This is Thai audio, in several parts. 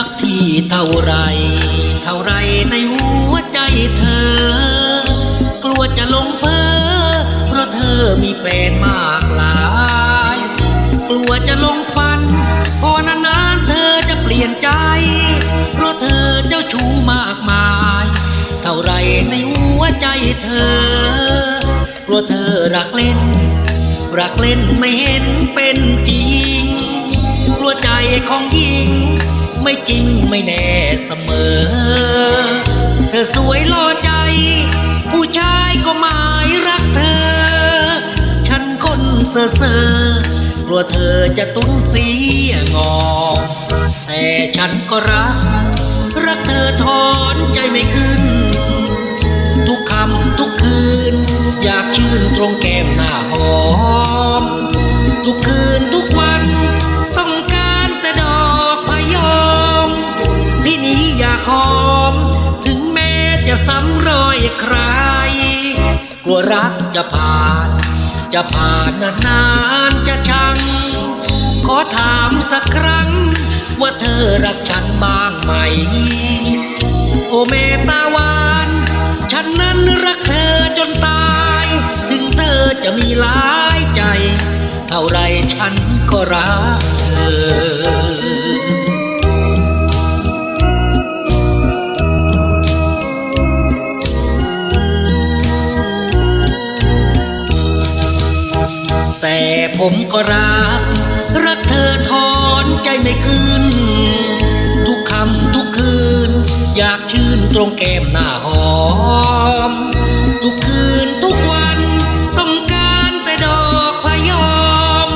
ักพี่เท่าไร เท่าไรในหัวใจเธอ กลัวจะหลงเพ้อเพราะเธอมีแฟนมากหลาย กลัวจะหลงฝัน พอนานๆเธอจะเปลี่ยนใจ เพราะเธอเจ้าชู้มากมาย เท่าไรในหัวใจเธอ กลัวเธอรักเล่น รักเล่นไม่เห็นเป็นจริง กลัวใจของหญิง ไม่จริงไม่แน่เสมอ เธอสวยล่อใจ ผู้ชายก็หมายรักเธอ ฉันคนเซ่อเซ่อกลัวเธอจะตุ้นเสียงอ แต่ฉันก็รัก รักเธอถอนใจไม่ขึ้น ทุกคำทุกคืน อยากชื่นตรงแก้มหน้าหอม ทุกคืน หอม ถึงแม้จะซ้ำรอยใคร กลัวรักจะผ่าน จะผ่านนานๆจะชัง ขอถามสักครั้ง ว่าเธอรักฉันบ้างไหม โอเมตาหวาน ฉันนั้นรักเธอจนตาย ถึงเธอจะมีหลายใจ เท่าไรฉันก็รักเธอ ผมก็รัก รักเธอถอนใจไม่ขึ้นทุกคำทุกคืน อยากชื่นตรงแก้มหน้าหอม ทุกคืนทุกวันต้องการแต่ดอกพยอม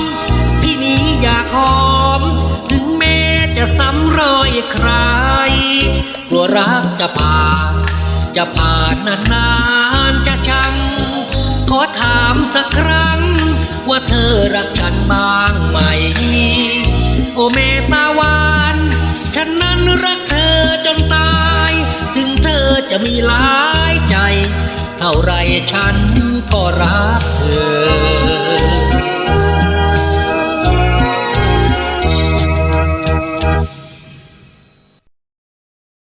พี่นี้อยากหอม ถึงแม้จะซ้ำรอยใคร กลัวรักจะผ่านจะผ่านนานๆจะชัง ขอถามสักครั้ง ว่าเธอรักฉันบ้างไหม โอเมตาวาน ฉันนั้นรักเธอจนตาย ถึงเธอจะมีหลายใจ เท่าไรฉันก็รักเธอ